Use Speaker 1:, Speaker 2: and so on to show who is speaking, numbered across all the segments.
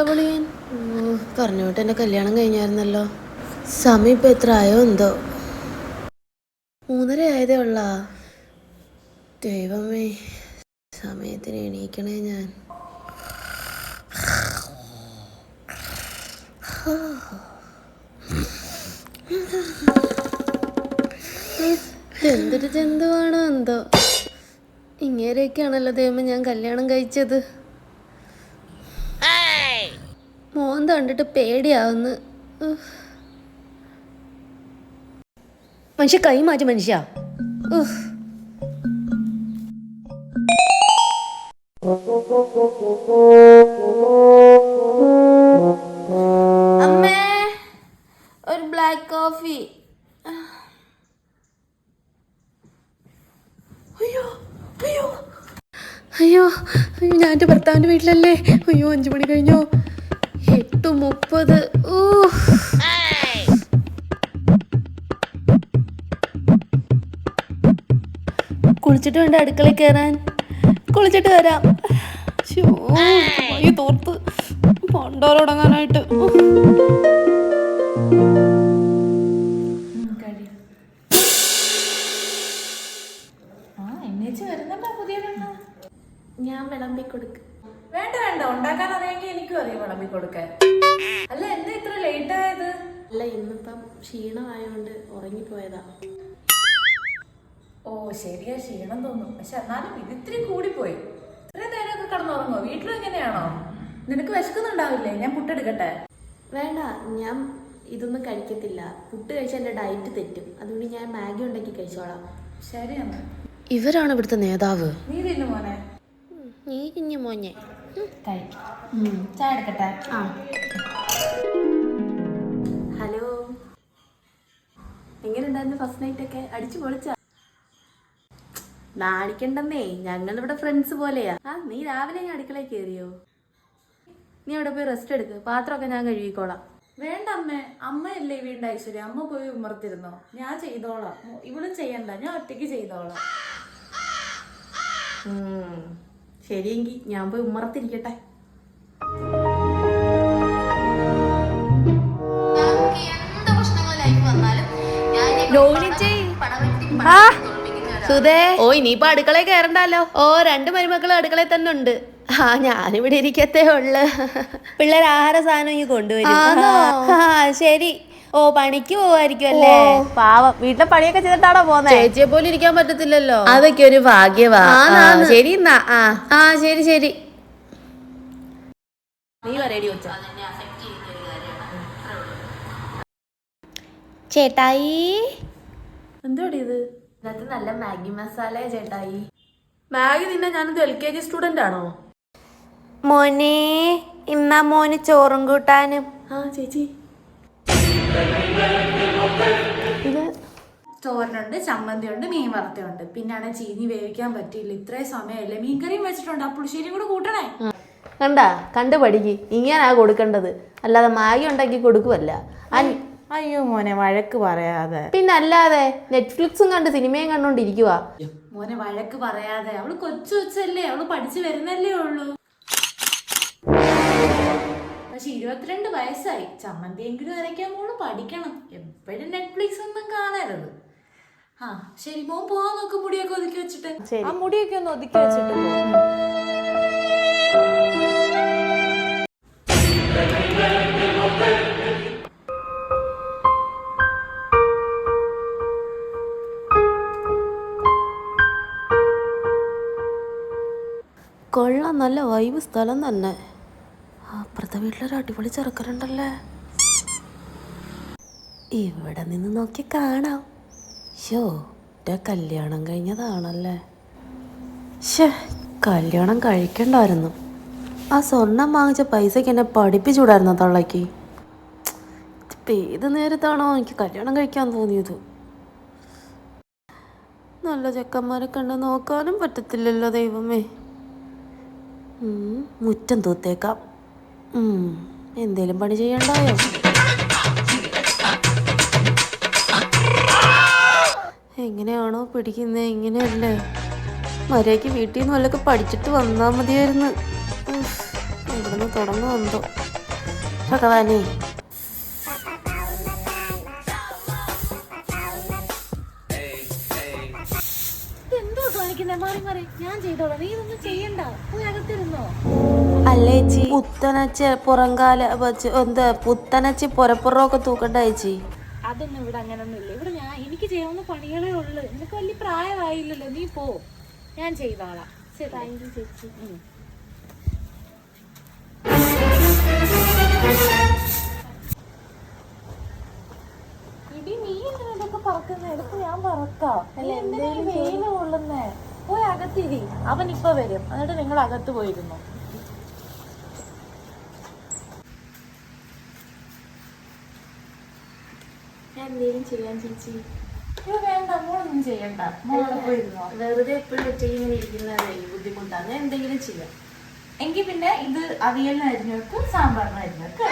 Speaker 1: എങ്ങോട്ടാ പൊളിയാൻ? പറഞ്ഞോട്ട് എന്നെ കല്യാണം കഴിഞ്ഞായിരുന്നല്ലോ. സമയം ഇപ്പൊ എത്ര ആയോ എന്തോ? മൂന്നര ആയതേ ഉള്ള. ദൈവമേ സമയത്തിന് എണീക്കണേ ഞാൻ. എന്തൊരു ജന്തുവാണോ എന്തോ? ഇങ്ങനെയൊക്കെയാണല്ലോ ദൈവം ഞാൻ കല്യാണം കഴിച്ചത് മോൻ കണ്ടിട്ട് പേടിയാവുന്ന. മനുഷ്യ കൈ മാറ്റി മനുഷ്യ. അമ്മേ ഒരു ബ്ലാക്ക് കോഫി അയ്യോ അയ്യോ. അയ്യോ ഞാൻ എന്റെ ഭർത്താവിന്റെ വീട്ടിലല്ലേ? അയ്യോ അഞ്ചു മണി കഴിഞ്ഞോ? എട്ട് മുപ്പത്. കുളിച്ചിട്ട് വേണ്ട അടുക്കളയിൽ കയറാൻ. കുളിച്ചിട്ട് വരാം. വയ്യ തോർത്ത്. പണ്ടോരടങ്ങാനായിട്ട് ക്ഷീണമായോണ്ട് ഉറങ്ങിപ്പോയതാ.
Speaker 2: ഓ ശരിയാ ക്ഷീണം തോന്നും. പക്ഷെ എന്നാലും ഇത് ഇത്തിരി കൂടിപ്പോയി. ഇത്രയും നേരമൊക്കെ കിടന്നുറങ്ങോ വീട്ടിലും എങ്ങനെയാണോ നിനക്ക് വിശക്കുന്നുണ്ടാവില്ലേ? ഞാൻ പുട്ടെടുക്കട്ടെ.
Speaker 1: വേണ്ട ഞാൻ ഇതൊന്നും കഴിക്കത്തില്ല. പുട്ട് കഴിച്ചാൽ എന്റെ ഡയറ്റ് തെറ്റും. അതുകൊണ്ട് ഞാൻ മാഗി ഉണ്ടാക്കി കഴിച്ചോളാം.
Speaker 2: ശരിയാണ്
Speaker 1: ഇവരാണ് ഇവിടുത്തെ നേതാവ്?
Speaker 2: നീ തിന്നു മോനെ.
Speaker 1: നീ മോനെ. മോഞ്ഞെ
Speaker 2: ചായ എടുക്കട്ടെ?
Speaker 1: ആ. എങ്ങനെയുണ്ടായിരുന്നു ഫസ്റ്റ് നൈറ്റ് ഒക്കെ? അടിച്ചു പൊളിച്ച? നാണിക്കണ്ടെന്നേ ഞങ്ങളിവിടെ ഫ്രണ്ട്സ് പോലെയാ. ആ നീ രാവിലെ ഞാൻ അടുക്കളയിൽ കയറിയോ നീ അവിടെ പോയി റെസ്റ്റ് എടുക്ക്. പാത്രമൊക്കെ ഞാൻ കഴുകിക്കോളാം.
Speaker 2: വേണ്ട അമ്മേ. അമ്മയല്ലേ വീണ്ട ഐശ്വര്യ. അമ്മ പോയി ഉമർത്തിരുന്നോ? ഞാൻ ചെയ്തോളാം. ഇവളും ചെയ്യണ്ട. ഞാൻ ഒറ്റയ്ക്ക് ചെയ്തോളാം.
Speaker 1: ഉം. ശരിയെങ്കി ഞാൻ പോയി സുധേ. ഓ ഇനിയിപ്പൊ അടുക്കളയിൽ കയറണ്ടല്ലോ ഓ രണ്ട് മരുമക്കളും അടുക്കളയിൽ തന്നെ ഉണ്ട്. ആ ഞാനിവിടെ ഇരിക്കത്തേ ഉള്ളു. പിള്ളേർ ആഹാര സാധനം ഇനി കൊണ്ടുവരും. ആ ശരി. ഓ പണിക്ക് പോവായിരിക്കും അല്ലേ?
Speaker 3: പാവം. വീട്ടിലെ പണിയൊക്കെ ചെയ്തിട്ടാണോ പോന്നെ?
Speaker 1: ചേച്ചിയെ പോലെ ഇരിക്കാൻ പറ്റത്തില്ലല്ലോ. അതൊക്കെ ഒരു ഭാഗ്യവാ. ആ, ശരി എന്നാ. ആ. ആ ശരി ശരി.
Speaker 3: നീ പറയടി കൊച്ച.
Speaker 1: ചേട്ടായി.
Speaker 2: എന്തോടി ഇത്?
Speaker 1: ഇതിനകത്ത് നല്ല മാഗി മസാല ചേട്ടായി.
Speaker 2: മാഗി നിന്നെ ഞാനത് എൽ കെ ജി സ്റ്റുഡന്റ് ആണോ?
Speaker 1: മോനെ ഇന്നാ മോന് ചോറും കൂട്ടാനും.
Speaker 2: ആ ചേച്ചി.
Speaker 1: ഇത്
Speaker 2: ചോറിനുണ്ട് ചമ്മന്തിയുണ്ട് മീൻ വറുത്തുണ്ട് പിന്നാണ് ചീനി വേവിക്കാൻ പറ്റിയില്ല. ഇത്രയും സമയമല്ലേ മീൻകറിയും വെച്ചിട്ടുണ്ട്. ആ പുളിശ്ശേരിയും കൂടെ കൂട്ടണേ.
Speaker 1: കണ്ടാ കണ്ടു പഠിക്ക്. ഇങ്ങനാ കൊടുക്കേണ്ടത്. അല്ലാതെ മാഗി ഉണ്ടാക്കി കൊടുക്കുമല്ല അൻ-
Speaker 3: അയ്യോ മോനെ വഴക്ക് പറയാതെ.
Speaker 1: പിന്നെ അല്ലാതെ നെറ്റ്ഫ്ലിക്സും കണ്ട് സിനിമയും കണ്ടോണ്ടിരിക്കുവാ.
Speaker 2: മോനെ വഴക്ക് പറയാതെ. അവൾ കൊച്ചു കൊച്ചല്ലേ അവൾ പഠിച്ചു വരുന്നല്ലേ ഉള്ളൂ. പക്ഷെ ഇരുപത്തിരണ്ട് വയസ്സായി. ചമ്മന്തിയെങ്കിലും അരയ്ക്കാൻ മോൾ പഠിക്കണം. എപ്പോഴും നെറ്റ്ഫ്ലിക്സ് ഒന്നും കാണരുത്. ആ ശരി മോൻ പോവാൻ നോക്ക് മുടിയൊക്കെ ഒതുക്കി വെച്ചിട്ട്.
Speaker 3: ആ മുടിയൊക്കെ ഒന്ന് ഒതുക്കി വെച്ചിട്ട് പോ.
Speaker 1: നല്ല വൈബ് സ്ഥലം തന്നെ. അപ്പുറത്തെ വീട്ടിലൊരു അടിപൊളി ചെറുക്കനുണ്ടല്ലേ? ഇവിടെ നിന്ന് നോക്കി കാണാം. ഷോ എന്റെ കല്യാണം കഴിഞ്ഞതാണല്ലേ? ഷേ കല്യാണം കഴിക്കണ്ടായിരുന്നു. ആ സ്വർണം വാങ്ങിച്ച പൈസക്ക് എന്നെ പഠിപ്പിച്ചുകൂടായിരുന്നു തള്ളക്ക് ഇതിപ്പോൾ ഏത് നേരത്താണോ എനിക്ക് കല്യാണം കഴിക്കാൻ തോന്നിയത്? നല്ല ചെക്കന്മാരെ കണ്ട് നോക്കാനും പറ്റത്തില്ലല്ലോ ദൈവമേ. മുറ്റം തൂത്തേക്കാം. എന്തേലും പണി ചെയ്യണ്ടായോ? എങ്ങനെയാണോ പിടിക്കുന്നത് ഇങ്ങനെയല്ലേ? മര്യാദയ്ക്ക് വീട്ടിൽ നിന്ന് വല്ലതൊക്കെ പഠിച്ചിട്ട് വന്നാൽ മതിയായിരുന്നു. ഉഫ്, നിന്ന് തുടങ്ങുമെന്തോ ഭഗവാനെ
Speaker 2: കാണിക്കുന്നേ മാറി പുറംകാല ഞാൻ ചെയ്തോളാം. നീ ഇതൊന്നും ചെയ്യണ്ട. പോയി അകത്തിരുന്നോ?
Speaker 1: അല്ലേ ചേച്ചി പുത്തനച്ച് പുറങ്കാല വച്ച് എന്താ പുത്തനച്ചി പുരപ്പുറമൊക്കെ തൂക്കണ്ട ചേച്ചി
Speaker 2: അതൊന്നും ഇവിടെ അങ്ങനൊന്നും ഇല്ല ഇവിടെ ഞാൻ എനിക്ക് ചെയ്യാവുന്ന പണികളേ ഉള്ളു. നിനക്ക് വലിയ പ്രായമായില്ലല്ലോ. നീ പോ. ഞാൻ ചെയ്തോളാം. ശരി താങ്ക് യു ചേച്ചി. ഇടി നീ എന്തിനൊക്കെ പറക്കുന്ന? എടുത്ത് ഞാൻ പറക്കാം. നീ എന്തിനാ ഈ കൊള്ളുന്നേ? പോയി അകത്തിരി. അവൻ ഇപ്പൊ വരും. എന്നിട്ട് നിങ്ങൾ അകത്ത് പോയിരുന്നു.
Speaker 1: എന്തെങ്കിലും ചെയ്യാൻ ചേച്ചി?
Speaker 2: വേണ്ട. മോളൊന്നും ചെയ്യണ്ട. മോളെ പോയിരുന്നോ.
Speaker 1: വെറുതെ എപ്പോഴും ഒറ്റയ്ക്ക് ഇരിക്കുന്നതേ ബുദ്ധിമുട്ടാണ് എന്തെങ്കിലും ചെയ്യാം.
Speaker 2: എങ്കിൽ പിന്നെ ഇത് അവിയലിന് അരിഞ്ഞു വെക്ക് സാമ്പാറിന് അരിഞ്ഞു വെക്ക്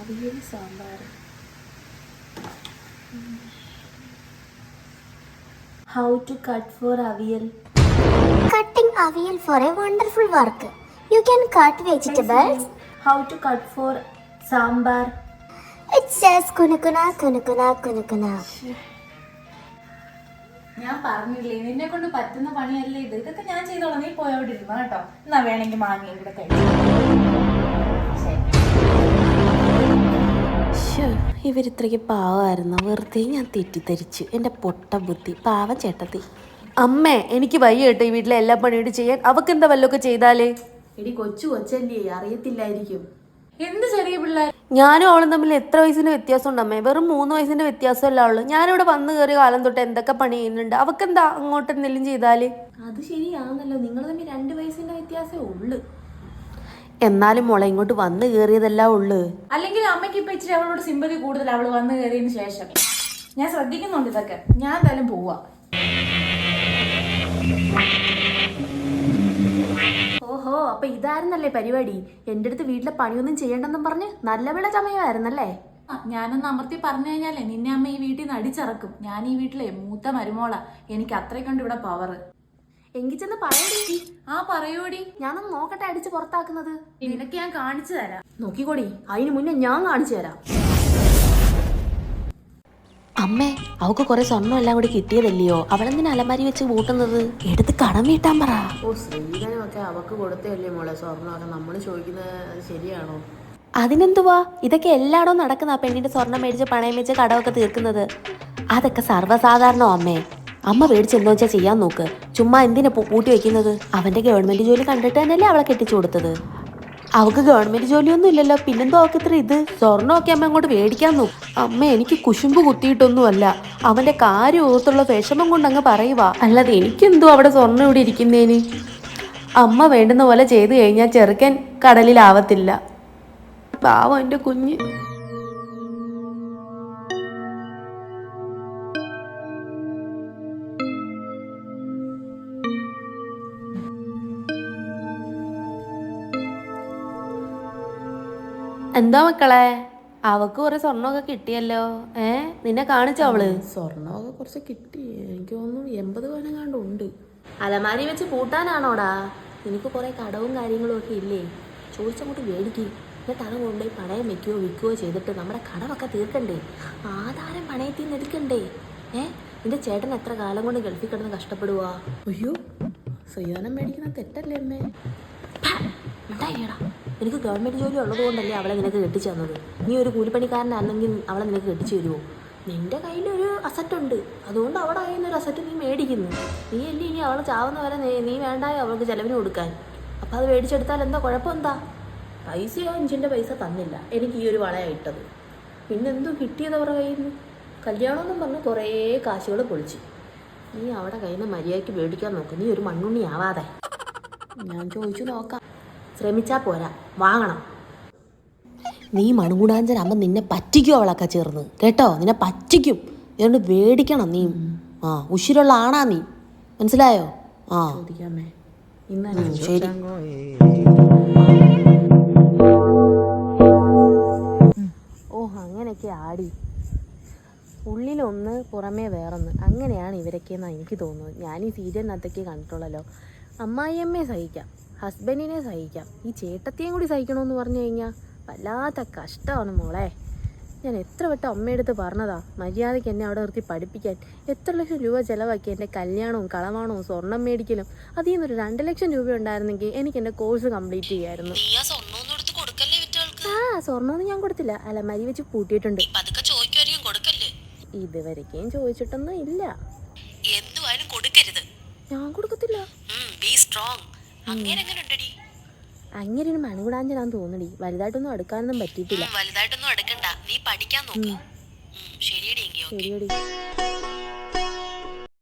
Speaker 1: avial sambar how to cut for avial
Speaker 4: Cutting avial for a wonderful work. You can cut vegetables.
Speaker 1: How to cut for sambar?
Speaker 4: It says kunakuna, kunakuna, kunakuna.
Speaker 2: ഞാൻ പറഞ്ഞില്ലേ നിന്നെ കൊണ്ട് പറ്റുന്ന പണിയല്ലേ ഇത് ഇതൊക്കെ ഞാൻ ചെയ്തോളാം നീ പോയി അവിടെ ഇരുന്നോ കേട്ടോ എന്നാ വേണമെങ്കിൽ മാങ്ങയും കൂടെ കഴിച്ചു
Speaker 1: ഇവരിത്രയ്ക്ക് പാവമായിരുന്നു. വെറുതെ ഞാൻ തെറ്റിദ്ധരിച്ചു. എന്റെ പൊട്ട ബുദ്ധി. പാവ ചേട്ടത്തി. അമ്മേ എനിക്ക് വയ്യ കേട്ടോ ഈ വീട്ടിലെ എല്ലാ പണിയോട് ചെയ്യാൻ. അവക്ക് എന്താ വല്ലതൊക്കെ ചെയ്താലേ? എടി കൊച്ചു കൊച്ചല്ലേ. അറിയത്തില്ലായിരിക്കും.
Speaker 2: എന്ത് ചെറിയ പിള്ളേർ
Speaker 1: ഞാനും അവളും തമ്മിൽ എത്ര വയസ്സിന്റെ വ്യത്യാസം ഉണ്ട് അമ്മേ? വെറും മൂന്ന് വയസ്സിന്റെ വ്യത്യാസമല്ല അവൾ ഞാനിവിടെ വന്നു കയറിയ കാലം തൊട്ട് എന്തൊക്കെ പണി ചെയ്യുന്നുണ്ട്? അവക്കെന്താ അങ്ങോട്ട് എന്തെങ്കിലും ചെയ്താൽ? അത് ശരിയാണല്ലോ. നിങ്ങൾ തമ്മിൽ രണ്ട് വയസ്സിന്റെ വ്യത്യാസമേ ഉള്ളു. എന്നാലും മോളെ ഇങ്ങോട്ട് വന്നു കയറിയതല്ല ഉള്ളു.
Speaker 2: അല്ലെങ്കിൽ അമ്മയ്ക്ക് ഇപ്പൊ ഇച്ചിരി അവളോട് സിമ്പതി കൂടുതൽ അവൾ വന്നു കയറിയതിന് ശേഷം. ഞാൻ ശ്രദ്ധിക്കുന്നുണ്ട് ഇതൊക്കെ. ഞാൻ എന്തായാലും പോവാ.
Speaker 1: ഓഹോ അപ്പൊ ഇതായിരുന്നല്ലേ പരിപാടി? എന്റെ അടുത്ത് വീട്ടിലെ പണിയൊന്നും ചെയ്യണ്ടെന്നും പറഞ്ഞ് നല്ല വിള ചമയമായിരുന്നല്ലേ?
Speaker 2: ഞാനൊന്ന് അമർത്തി പറഞ്ഞു കഴിഞ്ഞാലേ നിന്നെ അമ്മ ഈ വീട്ടിൽ നിന്ന് അടിച്ചിറക്കും. ഞാൻ ഈ വീട്ടിലെ മൂത്ത മരുമോളാ. എനിക്ക് അത്രയ്ക്കുണ്ട് ഇവിടെ പവർ
Speaker 1: എങ്കിൽ ചെന്ന് പറയടി
Speaker 2: ആ പറയൂടി.
Speaker 1: ഞാനൊന്ന് നോക്കട്ടെ അടിച്ച് പുറത്താക്കുന്നത്.
Speaker 2: നിനക്ക് ഞാൻ കാണിച്ചു തരാം.
Speaker 1: നോക്കിക്കോടി അതിന് മുന്നേ ഞാൻ കാണിച്ചു തരാം. അമ്മേ അവക്ക് കുറെ സ്വർണം എല്ലാം കൂടി കിട്ടിയതല്ലയോ? അവളെന്തിനാ അലമാരി വെച്ച് കൂട്ടുന്നത്? എടുത്ത് കടം വീട്ടാൻ പറ.
Speaker 5: ഓ സ്ത്രീധനമൊക്കെ അവക്ക് കൊടുത്തല്ലേ മോളെ സ്വർണമൊക്കെ നമ്മൾ ചോദിക്കുന്നത് ശരിയാണോ?
Speaker 1: അതിനെന്തുവാ? ഇതൊക്കെ എല്ലായിടവും നടക്കുന്ന ആ പെണ്ണിന്റെ സ്വർണം മേടിച്ച് പണയം വെച്ച് കടമൊക്കെ തീർക്കുന്നത്. അതൊക്കെ സർവസാധാരണോ അമ്മേ? അമ്മ മേടിച്ച് എന്തോ വെച്ചാൽ ചെയ്യാൻ നോക്ക്. ചുമ്മാ എന്തിനാ പൂട്ടി വെക്കുന്നത്? അവന്റെ ഗവൺമെന്റ് ജോലി കണ്ടിട്ട് തന്നെയല്ലേ അവളെ കെട്ടിച്ചു കൊടുത്തത്. അവക്ക് ഗവൺമെന്റ് ജോലിയൊന്നും ഇല്ലല്ലോ. പിന്നെന്തോ അവക്ക് ഇത്ര ഇത്? സ്വർണമൊക്കെ അമ്മ അങ്ങോട്ട് മേടിക്കാൻ നോക്കും. അമ്മ എനിക്ക് കുശുമ്പ് കുത്തിയിട്ടൊന്നുമല്ല. അവന്റെ കാര്യം ഓർത്തുള്ള വിഷമം കൊണ്ട് അങ്ങ് പറയുവാ. അല്ലാതെ എനിക്കെന്തോ അവിടെ സ്വർണം ഇവിടെ ഇരിക്കുന്നേന്? അമ്മ വേണ്ടുന്ന പോലെ ചെയ്തു കഴിഞ്ഞാൽ ചെറുക്കൻ കടലിലാവത്തില്ല. പാവം എന്റെ കുഞ്ഞ്. എന്താ മക്കളെ? അവക്ക് കുറെ സ്വർണമൊക്കെ കിട്ടിയല്ലോ. ഏ? നിന്നെ കാണിച്ചോ അവൾ?
Speaker 5: സ്വർണമൊക്കെ കുറച്ച് കിട്ടി. എനിക്ക് തോന്നുന്നു എൺപത് പവനെങ്ങാണ്ട് ഉണ്ട്.
Speaker 1: അലമാരി വെച്ച് പൂട്ടാനാണോടാ? നിനക്ക് കുറെ കടവും കാര്യങ്ങളും ഒക്കെ ഇല്ലേ? ചോദിച്ചങ്ങോട്ട് മേടിക്കും. എന്നിട്ട് അത് കൊണ്ടുപോയി പണയം വെക്കുകയോ വിൽക്കുകയോ ചെയ്തിട്ട് നമ്മുടെ കടമൊക്കെ തീർക്കണ്ടേ? ആധാരം പണയത്തിൽ നിന്ന് എടുക്കണ്ടേ? ഏ? നിന്റെ ചേട്ടൻ എത്ര കാലം കൊണ്ട് ഗൾഫിൽ കിടന്ന് കഷ്ടപ്പെടുവാ?
Speaker 5: അയ്യോ ശ്രീധാനം മേടിക്കുന്ന തെറ്റല്ലേ അമ്മേ?
Speaker 1: ഉണ്ടായില്ലടാ നിനക്ക് ഗവൺമെന്റ് ജോലി ഉള്ളതുകൊണ്ടല്ലേ അവളെ നിനക്ക് കെട്ടിച്ചു തന്നത്? നീ ഒരു കൂലിപ്പണിക്കാരനാണെങ്കിൽ അവളെ നിനക്ക് കെട്ടിച്ചു തരുമോ ഒരു അസറ്റ് ഉണ്ട്. അതുകൊണ്ട് അവിടെ കയ്യിൽ ഒരു അസറ്റ് നീ മേടിക്കുന്നു. നീ അല്ലേ ഇനി അവളെ ചാവുന്ന വരെ നീ- വേണ്ടായോ അവൾക്ക് ചിലവിന് കൊടുക്കാൻ? അപ്പോൾ അത് മേടിച്ചെടുത്താൽ എന്താ കുഴപ്പമെന്താ? പൈസയോ അഞ്ചിന്റെ പൈസ തന്നില്ല. എനിക്ക് ഈ ഒരു വളയാണ് ഇട്ടത്. പിന്നെ എന്തോ കിട്ടിയത് അവരുടെ കയ്യിൽ നിന്ന്? കല്യാണമെന്നും പറഞ്ഞ് കുറേ കാശുകൾ പൊളിച്ചു. നീ അവിടെ കയ്യിൽ നിന്ന് മര്യാദയ്ക്ക് മേടിക്കാൻ നോക്ക്. നീ ഒരു മണ്ണുണ്ണി ആവാതെ. ഞാൻ ചോദിച്ചു നോക്കാം. ശ്രമിച്ചാ പോരാ. വാങ്ങണം. നീ മണുകൂടാഞ്ചൻ അമ്മ നിന്നെ പറ്റിക്കും അവളൊക്കെ ചേർന്ന്. കേട്ടോ? നിന്നെ പറ്റിക്കും. അതുകൊണ്ട് വേടിക്കണം നീ. ആ ഉശിരുള്ള ആണാ നീ. മനസ്സിലായോ? ആ. ശരി. ഓ അങ്ങനെയൊക്കെ ആടി. ഉള്ളിലൊന്ന് പുറമേ വേറൊന്ന്. അങ്ങനെയാണ് ഇവരൊക്കെ എന്നാണ് എനിക്ക് തോന്നുന്നത്. ഞാൻ ഈ സീരിയലിനകത്തൊക്കെ കണ്ടിട്ടുള്ളല്ലോ. അമ്മായിയമ്മയെ സഹിക്കാം.
Speaker 5: ഹസ്ബൻഡിനെ സഹിക്കാം. ഈ ചേട്ടത്തെയും കൂടി സഹിക്കണമെന്ന് പറഞ്ഞു കഴിഞ്ഞാൽ വല്ലാത്ത കഷ്ടമാണ് മോളെ. ഞാൻ എത്ര വട്ടം അമ്മയെടുത്ത് പറഞ്ഞതാ മര്യാദയ്ക്ക് എന്നെ അവിടെ നിർത്തി പഠിപ്പിക്കാൻ. എത്ര ലക്ഷം രൂപ ചിലവാക്കി എന്റെ കല്യാണവും കളവാണവും സ്വർണം മേടിക്കലും. അതിൽ നിന്നൊരു രണ്ട് ലക്ഷം രൂപ ഉണ്ടായിരുന്നെങ്കിൽ എനിക്ക് എന്റെ കോഴ്സ് കംപ്ലീറ്റ് ചെയ്യായിരുന്നു. ആ സ്വർണമൊന്നും ഞാൻ കൊടുത്തില്ല. അലമാരി വെച്ച് പൂട്ടിയിട്ടുണ്ട് ഇതുവരെയും ചോദിച്ചിട്ടൊന്നും ഇല്ല.
Speaker 1: എന്തുവായാലും കൊടുക്കരുത്.
Speaker 5: ഞാൻ കൊടുക്കത്തില്ല.
Speaker 1: ബി സ്ട്രോങ് അങ്ങനെ
Speaker 5: ഒരു മണികൂടാഞ്ചനാന്ന് തോന്നടി വലുതായിട്ടൊന്നും അടുക്കാനൊന്നും പറ്റിയിട്ടില്ല.
Speaker 1: വലുതായിട്ടൊന്നും എടുക്കണ്ട നീ പഠിക്കാൻ നോക്കി. ശരിയടി
Speaker 5: ശരിയടി.